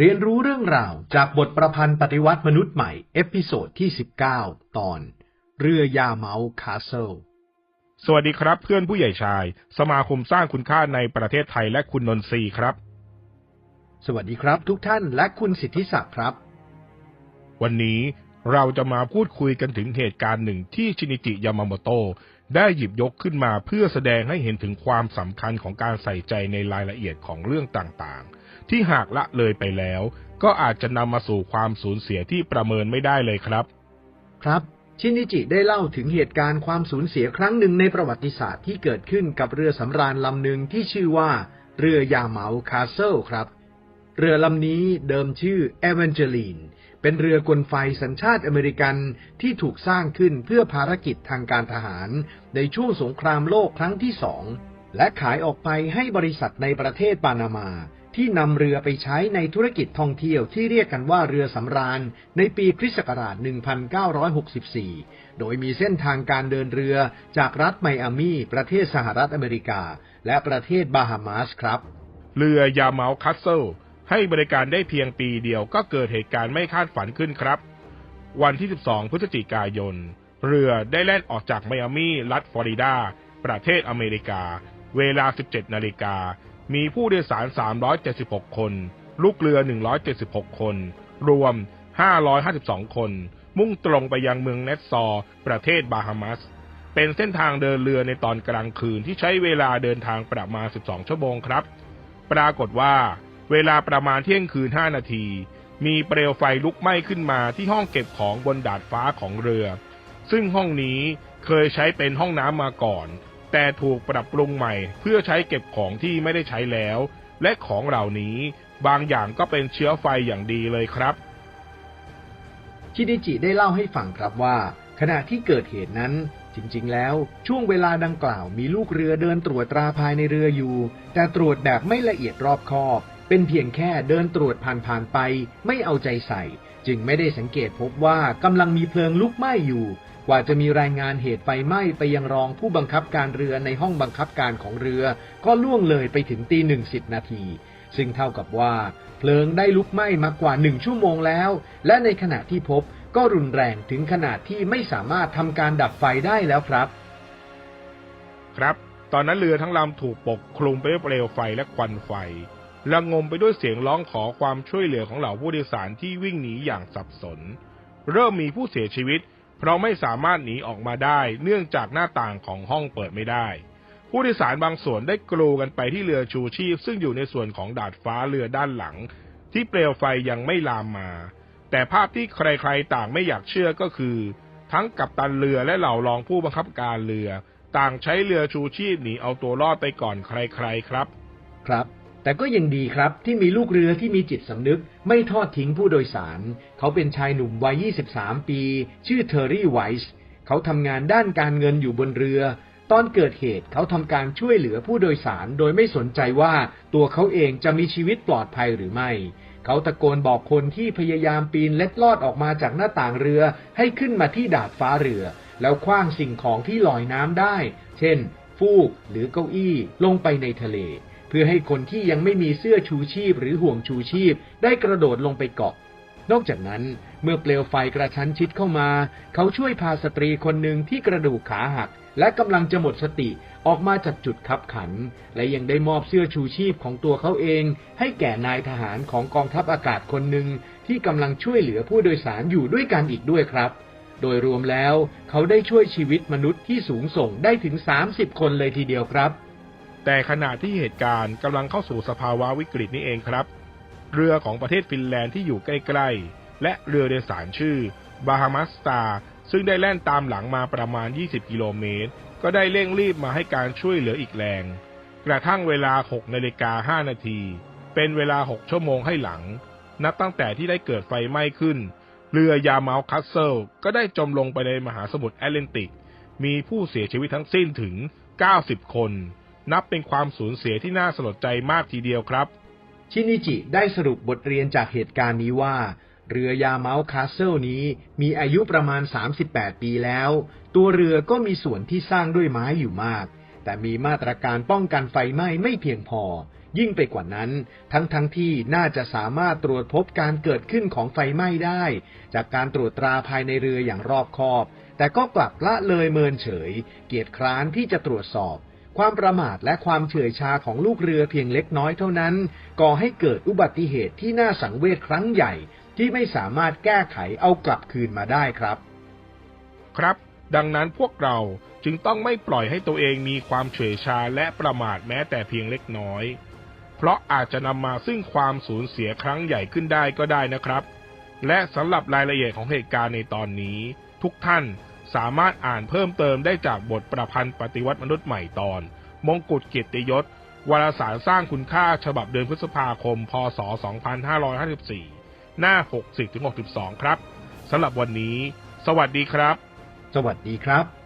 เรียนรู้เรื่องราวจากบทประพันธ์ปฏิวัติมนุษย์ใหม่ เอพิโซดที่ 19 ตอน เรือยาเมาคาสเซิล สวัสดีครับเพื่อนผู้ใหญ่ชาย สมาคมสร้างคุณค่าในประเทศไทยและคุณนนทรีครับ สวัสดีครับทุกท่านและคุณสิทธิศักดิ์ครับ วันนี้เราจะมาพูดคุยกันถึงเหตุการณ์หนึ่งที่ชินิจิยามาโมโตะได้หยิบยกขึ้นมาเพื่อแสดงให้เห็นถึงความสำคัญของการใส่ใจในรายละเอียดของเรื่องต่างๆ ที่หากละเลยไปแล้ว ก็อาจจะนำมาสู่ความสูญเสียที่ประเมินไม่ได้เลยครับ ครับ ชินิจิได้เล่าถึงเหตุการณ์ความสูญเสียครั้งหนึ่งในประวัติศาสตร์ที่เกิดขึ้นกับเรือสำราญลำหนึ่งที่ชื่อว่า เรือยาเมาคาเซิลครับ เรือลำนี้เดิมชื่อเอเวนเจลีนเป็นเรือกลไฟสัญชาติอเมริกันที่ถูกสร้างขึ้นเพื่อภารกิจทางการทหาร ในช่วงสงครามโลกครั้งที่สองและขายออกไปให้บริษัทในประเทศปานามา ที่นำเรือไปใช้ในธุรกิจท่องเที่ยวที่เรียกกันว่าเรือสำราญในปีคริสต์ศักราช 1964 โดยมีเส้นทางการเดินเรือจากรัฐไมอามี ประเทศสหรัฐอเมริกา และประเทศบาฮามาสครับ เรือยาเมาคัสเซิลให้บริการได้เพียงปีเดียวก็เกิดเหตุการณ์ไม่คาดฝันขึ้นครับ วันที่ 12 พฤศจิกายน เรือได้แล่นออกจากไมอามีรัฐฟลอริดา ประเทศอเมริกา เวลา 17 นาฬิกา มีผู้โดยสาร 376 คน ลูกเรือ 176 คน รวม 552 คน มุ่งตรงไปยังเมืองเนสซอร์ ประเทศบาฮามัส เป็นเส้นทางเดินเรือในตอนกลางคืนที่ใช้เวลาเดินทางประมาณ 12 ชั่วโมงครับ ปรากฏว่า เวลาประมาณเที่ยงคืน 5 นาที มีเปลวไฟลุกไหม้ขึ้นมาที่ห้องเก็บของบนดาดฟ้าของเรือ ซึ่งห้องนี้เคยใช้เป็นห้องน้ำมาก่อน แต่ถูกปรับปรุงใหม่ เพื่อใช้เก็บของที่ไม่ได้ใช้แล้ว และของเหล่านี้บางอย่างก็เป็นเชื้อไฟอย่างดีเลยครับ ชินิจิได้เล่าให้ฟังครับว่า ขณะที่เกิดเหตุนั้น จริงๆ แล้วช่วงเวลาดังกล่าวมีลูกเรือเดินตรวจตราภายในเรืออยู่ แต่ตรวจแบบไม่ละเอียดรอบคอบ เป็นเพียงแค่เดินตรวจผ่านๆไป ไม่เอาใจใส่ จึงไม่ได้สังเกตพบว่ากำลังมีเพลิงลุกไหม้อยู่ กว่าจะมีรายงานเหตุไฟไหม้ไปยังรองผู้บังคับการเรือในห้องบังคับการของเรือ ก็ล่วงเลยไปถึงตีหนึ่งสิบนาที ซึ่งเท่ากับว่า เพลิงได้ลุกไหม้มากว่าหนึ่งชั่วโมงแล้ว และในขณะที่พบก็รุนแรงถึงขนาดที่ไม่สามารถทำการดับไฟได้แล้วครับ ครับ ตอนนั้นเรือทั้งลำถูกปกคลุมไปด้วยเปลวไฟและควันไฟ ระงมไปด้วยเสียงร้องขอความช่วยเหลือของเหล่าผู้โดยสารที่วิ่งหนีอย่างสับสน เริ่มมีผู้เสียชีวิต เพราะไม่สามารถหนีออกมาได้ เนื่องจากหน้าต่างของห้องเปิดไม่ได้ ผู้โดยสารบางส่วนได้กรูกันไปที่เรือชูชีพ ซึ่งอยู่ในส่วนของดาดฟ้าเรือด้านหลัง ที่เปลวไฟยังไม่ลามมา แต่ภาพที่ใครๆต่างไม่อยากเชื่อก็คือ ทั้งกัปตันเรือและเหล่ารองผู้บังคับการเรือ ต่างใช้เรือชูชีพหนีเอาตัวรอดไปก่อนใครๆครับ ครับ แต่ก็ยังดีครับที่มีลูกเรือที่มีจิตสำนึกไม่ทอดทิ้งผู้โดยสาร เขาเป็นชายหนุ่มวัย 23 ปี ชื่อเทอร์รี่ไวส์เขาทำงานด้านการเงินอยู่บนเรือ ตอนเกิดเหตุเขาทำการช่วยเหลือผู้โดยสารโดยไม่สนใจว่าตัวเขาเองจะมีชีวิตปลอดภัยหรือไม่ เขาตะโกนบอกคนที่พยายามปีนเล็ดลอดออกมาจากหน้าต่างเรือให้ขึ้นมาที่ดาดฟ้าเรือ แล้วคว้างสิ่งของที่ลอยน้ำได้ เช่น ฟูกหรือเก้าอี้ลงไปในทะเล เพื่อให้คนที่ยังไม่มีเสื้อชูชีพหรือห่วงชูชีพ ได้กระโดดลงไปเกาะ นอกจากนั้นเมื่อเปลวไฟกระชั้นชิดเข้ามา เขาช่วยพาสตรีคนหนึ่งที่กระดูกขาหัก และกำลังจะหมดสติออกมาจากจุดคับขัน และยังได้มอบเสื้อชูชีพของตัวเขาเอง ให้แก่นายทหารของกองทัพอากาศคนหนึ่งที่กำลังช่วยเหลือผู้โดยสารอยู่ด้วยกันอีกด้วยครับ โดยรวมแล้ว เขาได้ช่วยชีวิตมนุษย์ที่สูงส่งได้ถึง 30 คนเลยทีเดียวครับ แต่ขณะที่เหตุการณ์กำลังเข้าสู่สภาวะวิกฤตนี้เองครับ เรือของประเทศฟินแลนด์ที่อยู่ใกล้ๆ และเรือโดยสารชื่อบาฮามัสตาซึ่งได้แล่นตามหลังมาประมาณ 20 กิโลเมตร ก็ได้เร่งรีบมาให้การช่วยเหลืออีกแรง กระทั่งเวลา 6 นาฬิกา 5 นาที เป็นเวลา 6 ชั่วโมงให้หลัง นับตั้งแต่ที่ได้เกิดไฟไหม้ขึ้น เรือยาเมาคัสเซิลก็ได้จมลงไปในมหาสมุทรแอตแลนติก มีผู้เสียชีวิตทั้งสิ้นถึง 90 คน นับเป็นความสูญเสียที่น่าสลดใจมากทีเดียวครับ ชินิจิได้สรุปบทเรียนจากเหตุการณ์นี้ว่า เรือยาเมาส์คาสเซิลนี้มีอายุประมาณ 38 ปีแล้ว ตัวเรือก็มีส่วนที่สร้างด้วยไม้อยู่มาก แต่มีมาตรการป้องกันไฟไหม้ไม่เพียงพอ ยิ่งไปกว่านั้น ทั้งทั้งที่น่าจะสามารถตรวจพบการเกิดขึ้นของไฟไหม้ได้ จากการตรวจตราภายในเรืออย่างรอบคอบ แต่ก็กลับละเลยเมินเฉย เกียจคร้านที่จะตรวจสอบ ความประมาทและความเฉื่อยชาของลูกเรือเพียงเล็กน้อยเท่านั้น ก่อให้เกิดอุบัติเหตุที่น่าสังเวชครั้งใหญ่ ที่ไม่สามารถแก้ไขเอากลับคืนมาได้ครับ ครับ ดังนั้นพวกเราจึงต้องไม่ปล่อยให้ตัวเองมีความเฉื่อยชาและประมาทแม้แต่เพียงเล็กน้อย เพราะอาจจะนำมาซึ่งความสูญเสียครั้งใหญ่ขึ้นได้ก็ได้นะครับ และสำหรับรายละเอียดของเหตุการณ์ในตอนนี้ ทุกท่าน สามารถอ่านเพิ่มเติมได้จากบทประพันธ์ปฏิวัติมนุษย์ใหม่ตอน มงกุฎเกียรติยศ วารสารสร้างคุณค่าฉบับเดือนพฤษภาคม พศ 2554 หน้า 60-62 ครับสำหรับวันนี้ สวัสดีครับ สวัสดีครับ